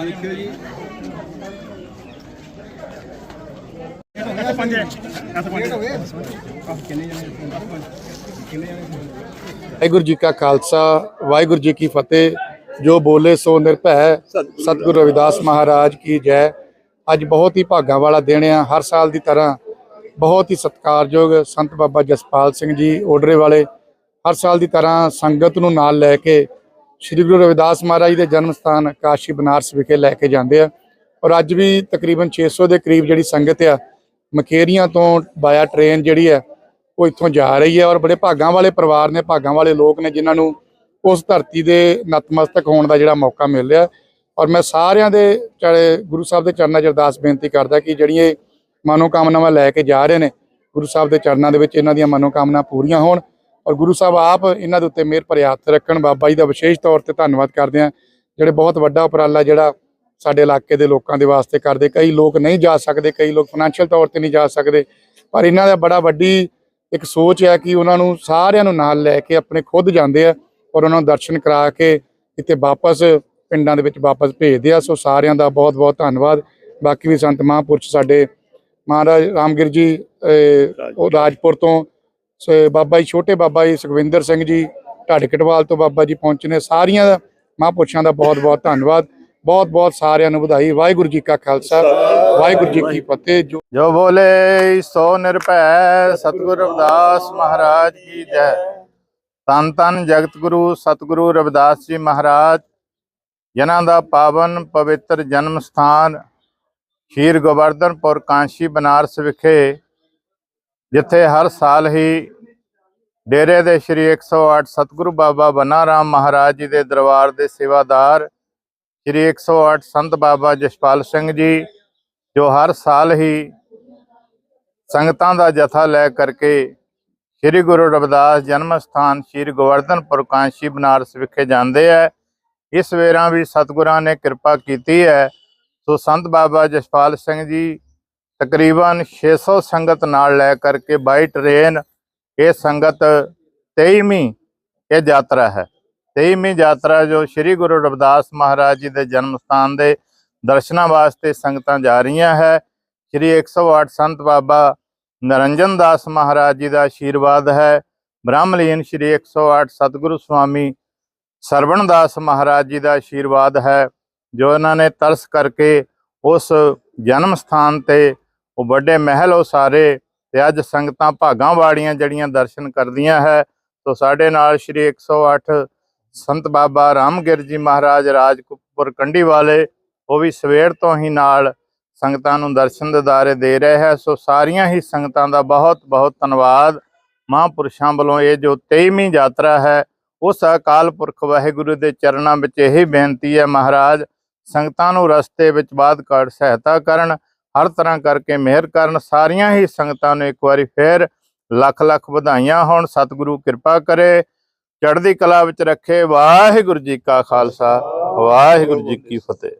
ਦੇਖਿਓ ਜੀ ਇਹ ਤਾਂ ਪੰਜ ਹੈ ਇਹ ਤਾਂ ਪੰਜ ਕਿੰਨੇ ਜਣੇ ਵਾਹਿਗੁਰੂ ਜੀ ਕਾ ਖਾਲਸਾ, ਵਾਹਿਗੁਰੂ ਜੀ ਕੀ ਫਤਿਹ। ਜੋ ਬੋਲੇ ਸੋ ਨਿਰਭੈ। ਸਤਿਗੁਰੂ ਰਵਿਦਾਸ ਮਹਾਰਾਜ ਕੀ ਜੈ। ਅੱਜ ਬਹੁਤ ਹੀ ਭਾਗਾਂ ਵਾਲਾ ਦਿਨ ਆ, ਹਰ ਸਾਲ ਦੀ ਤਰ੍ਹਾਂ ਬਹੁਤ ਹੀ ਸਤਿਕਾਰਯੋਗ ਸੰਤ ਬਾਬਾ ਜਸਪਾਲ ਸਿੰਘ ਜੀ ਓਡਰੇ ਵਾਲੇ। ਹਰ ਸਾਲ ਦੀ ਤਰ੍ਹਾਂ ਸੰਗਤ ਨੂੰ ਨਾਲ ਲੈ ਕੇ ਸ੍ਰੀ ਗੁਰੂ ਰਵਿਦਾਸ ਮਹਾਰਾਜ ਦੇ ਜਨਮ ਸਥਾਨ ਕਾਸ਼ੀ ਬਨਾਰਸ ਵਿਖੇ ਲੈ ਕੇ ਜਾਂਦੇ ਆ। ਔਰ ਅੱਜ ਵੀ ਤਕਰੀਬਨ 600 ਦੇ ਕਰੀਬ ਜਿਹੜੀ ਸੰਗਤ ਆ ਮਕੇਰੀਆਂ ਤੋਂ ਬਾਇਆ ਟ੍ਰੇਨ ਜਿਹੜੀ ਹੈ ਉਹ ਇੱਥੋਂ ਜਾ ਰਹੀ ਹੈ ਔਰ ਬੜੇ ਭਾਗਾਂ ਵਾਲੇ ਪਰਿਵਾਰ ਨੇ, ਭਾਗਾਂ ਵਾਲੇ ਲੋਕ ਨੇ ਜਿਨ੍ਹਾਂ ਨੂੰ ਉਸ ਧਰਤੀ ਦੇ ਨਤਮਸਤਕ ਹੋਣ ਦਾ ਜਿਹੜਾ ਮੌਕਾ ਮਿਲ ਰਿਹਾ। ਔਰ ਮੈਂ ਸਾਰਿਆਂ ਦੇ ਚਾਹੇ ਗੁਰੂ ਸਾਹਿਬ ਦੇ ਚਰਨਾਂ 'ਚ ਅਰਦਾਸ ਬੇਨਤੀ ਕਰਦਾ ਕਿ ਜਿਹੜੀਆਂ ਇਹ ਮਨੋਕਾਮਨਾਵਾਂ ਲੈ ਕੇ ਜਾ ਰਹੇ ਨੇ, ਗੁਰੂ ਸਾਹਿਬ ਦੇ ਚਰਨਾਂ ਦੇ ਵਿੱਚ ਇਹਨਾਂ ਦੀਆਂ ਮਨੋਕਾਮਨਾ ਪੂਰੀਆਂ ਹੋਣ। ਔਰ ਗੁਰੂ ਸਾਹਿਬ ਆਪ ਇਹਨਾਂ ਦੇ ਉੱਤੇ ਮਿਹਰ ਭਰੇ ਹੱਥ ਰੱਖਣ। ਬਾਬਾ ਜੀ ਦਾ ਵਿਸ਼ੇਸ਼ ਤੌਰ ਤੇ ਧੰਨਵਾਦ ਕਰਦੇ ਆ ਜਿਹੜੇ ਬਹੁਤ ਵੱਡਾ ਉਪਰਾਲਾ ਜਿਹੜਾ ਸਾਡੇ ਇਲਾਕੇ ਦੇ ਲੋਕਾਂ ਦੇ ਵਾਸਤੇ ਕਰਦੇ। ਕਈ ਲੋਕ ਨਹੀਂ ਜਾ ਸਕਦੇ, ਕਈ ਲੋਕ ਫਾਈਨੈਂਸ਼ੀਅਲ ਤੌਰ ਤੇ ਨਹੀਂ ਜਾ ਸਕਦੇ। ਪਰ ਇਹਨਾਂ ਦਾ ਬੜਾ ਵੱਡੀ ਇੱਕ ਸੋਚ ਹੈ ਕਿ ਉਹਨਾਂ ਨੂੰ ਸਾਰਿਆਂ ਨੂੰ ਨਾਲ ਲੈ ਕੇ ਆਪਣੇ ਖੁਦ ਜਾਂਦੇ ਆ ਔਰ ਉਹਨਾਂ ਨੂੰ ਦਰਸ਼ਨ ਕਰਾ ਕੇ ਇੱਥੇ ਵਾਪਸ ਪਿੰਡਾਂ ਦੇ ਵਿੱਚ ਵਾਪਸ ਭੇਜਦੇ ਆ। ਸੋ ਸਾਰਿਆਂ ਦਾ ਬਹੁਤ ਬਹੁਤ ਧੰਨਵਾਦ। ਬਾਕੀ ਵੀ ਸੰਤ ਮਹਾਂਪੁਰਸ਼ ਸਾਡੇ ਮਹਾਰਾਜ ਰਾਮਗੀਰ ਜੀ ਉਹ ਰਾਜਪੁਰ ਤੋਂ, ਸੋ, ਬਾਬਾ ਜੀ, ਛੋਟੇ ਬਾਬਾ ਜੀ ਸੁਖਵਿੰਦਰ ਸਿੰਘ ਜੀ ਢਾਡਕਟਵਾਲ ਤੋਂ ਬਾਬਾ ਜੀ ਪਹੁੰਚੇ ਨੇ। ਸਾਰੀਆਂ ਦਾ ਮਹਾਂਪੁਰਸ਼ਾਂ ਦਾ ਬਹੁਤ ਬਹੁਤ ਧੰਨਵਾਦ। ਬਹੁਤ ਬਹੁਤ ਸਾਰਿਆਂ ਨੂੰ ਵਧਾਈ। ਵਾਹਿਗੁਰੂ ਜੀ ਕਾ ਖਾਲਸਾ, ਵਾਹਿਗੁਰੂ ਜੀ ਕੀ ਫਤਿਹ। ਜੋ ਬੋਲੇ ਸੋ ਨਿਰਭੈ, ਸਤਿਗੁਰ ਰਵਿਦਾਸ ਮਹਾਰਾਜ ਕੀ ਜੈ। ਤਨ ਤਨ ਜਗਤ ਗੁਰੂ ਸਤਿਗੁਰੂ ਰਵਿਦਾਸ ਜੀ ਮਹਾਰਾਜ, ਜਿਨ੍ਹਾਂ ਦਾ ਪਾਵਨ ਪਵਿੱਤਰ ਜਨਮ ਸਥਾਨ ਸ਼ੀਰ ਗੋਵਰਧਨਪੁਰ ਕਾਂਸ਼ੀ ਬਨਾਰਸ ਵਿਖੇ, ਜਿੱਥੇ ਹਰ ਸਾਲ ਹੀ ਡੇਰੇ ਦੇ ਸ਼੍ਰੀ 108 ਸਤਿਗੁਰੂ ਬਾਬਾ ਬਨਾ ਰਾਮ ਮਹਾਰਾਜ ਜੀ ਦੇ ਦਰਬਾਰ ਦੇ ਸੇਵਾਦਾਰ ਸ਼੍ਰੀ 108 ਸੰਤ ਬਾਬਾ ਜਸਪਾਲ ਸਿੰਘ ਜੀ, ਜੋ ਹਰ ਸਾਲ ਹੀ ਸੰਗਤਾਂ ਦਾ ਜਥਾ ਲੈ ਕਰਕੇ ਸ੍ਰੀ ਗੁਰੂ ਰਵਿਦਾਸ ਜਨਮ ਸਥਾਨ ਸ੍ਰੀ ਗੋਵਰਧਨਪੁਰ ਕਾਂਸ਼ੀ ਬਨਾਰਸ ਵਿਖੇ ਜਾਂਦੇ ਹੈ ਇਸ ਵੇਰਾਂ ਵੀ ਸਤਿਗੁਰਾਂ ਨੇ ਕਿਰਪਾ ਕੀਤੀ ਹੈ। ਸੋ ਸੰਤ ਬਾਬਾ ਜਸਪਾਲ ਸਿੰਘ ਜੀ, ਤਕਰੀਬਨ 600 ਸੰਗਤ ਨਾਲ ਲੈ ਕਰਕੇ ਬਾਈ ਟ੍ਰੇਨ, ਇਹ ਸੰਗਤ 23ਵੀਂ ਇਹ ਯਾਤਰਾ ਹੈ। 23ਵੀਂ ਯਾਤਰਾ ਜੋ ਸ੍ਰੀ ਗੁਰੂ ਰਵਿਦਾਸ ਮਹਾਰਾਜ ਜੀ ਦੇ ਜਨਮ ਸਥਾਨ ਦੇ ਦਰਸ਼ਨਾਂ ਵਾਸਤੇ ਸੰਗਤਾਂ ਜਾ ਰਹੀਆਂ ਹੈ, ਸ੍ਰੀ 108 ਸੰਤ ਬਾਬਾ ਨਰਿੰਜਨ ਦਾਸ ਮਹਾਰਾਜ ਜੀ ਦਾ ਆਸ਼ੀਰਵਾਦ ਹੈ, ਬ੍ਰਹਮਲੀਨ ਸ੍ਰੀ 108 ਸਤਿਗੁਰੂ ਸਵਾਮੀ ਸਰਵਣ ਦਾਸ ਮਹਾਰਾਜ ਜੀ ਦਾ ਆਸ਼ੀਰਵਾਦ ਹੈ, ਜੋ ਇਹਨਾਂ ਨੇ ਤਰਸ ਕਰਕੇ ਉਸ ਜਨਮ ਸਥਾਨ ਤੇ ਉਹ ਵੱਡੇ ਮਹਿਲ ਉਸਾਰੇ ਤੇ ਅੱਜ ਸੰਗਤਾਂ ਭਾਗਾਂ ਵਾਲੀਆਂ ਜਿਹੜੀਆਂ ਦਰਸ਼ਨ ਕਰਦੀਆਂ ਹੈ ਤੋਂ ਸਾਡੇ ਨਾਲ ਸ੍ਰੀ 108 ਸੰਤ ਬਾਬਾ ਰਾਮਗਿਰ ਜੀ ਮਹਾਰਾਜ ਰਾਜਪੁਰ ਕੰਢੀ ਵਾਲੇ, ਉਹ ਵੀ ਸਵੇਰ ਤੋਂ ਹੀ ਨਾਲ ਸੰਗਤਾਂ ਨੂੰ ਦਰਸ਼ਨ ਦਿਦਾਰੇ ਦੇ ਰਹੇ ਹੈ। ਸੋ ਸਾਰੀਆਂ ਹੀ ਸੰਗਤਾਂ ਦਾ ਬਹੁਤ ਬਹੁਤ ਧੰਨਵਾਦ। ਮਹਾਂਪੁਰਸ਼ਾਂ ਵੱਲੋਂ ਇਹ ਜੋ 23ਵੀਂ ਯਾਤਰਾ ਹੈ, ਉਸ ਅਕਾਲ ਪੁਰਖ ਵਾਹਿਗੁਰੂ ਦੇ ਚਰਨਾਂ ਵਿੱਚ ਇਹ ਬੇਨਤੀ ਹੈ ਮਹਾਰਾਜ, ਸੰਗਤਾਂ ਨੂੰ ਰਸਤੇ ਵਿੱਚ ਬਾਦ ਕਾੜ ਸਹਾਇਤਾ ਕਰਨ, ਹਰ ਤਰ੍ਹਾਂ ਕਰਕੇ ਮਿਹਰ ਕਰਨ। ਸਾਰੀਆਂ ਹੀ ਸੰਗਤਾਂ ਨੂੰ ਇੱਕ ਵਾਰੀ ਫੇਰ ਲੱਖ ਲੱਖ ਵਧਾਈਆਂ ਹੋਣ। ਸਤਿਗੁਰੂ ਕਿਰਪਾ ਕਰੇ। ਚੜ੍ਹਦੀ ਕਲਾ ਵਿੱਚ ਰੱਖੇ। ਵਾਹਿਗੁਰੂ ਜੀ ਕਾ ਖਾਲਸਾ ਵਾਹਿਗੁਰੂ ਜੀ ਕੀ ਫਤਿਹ।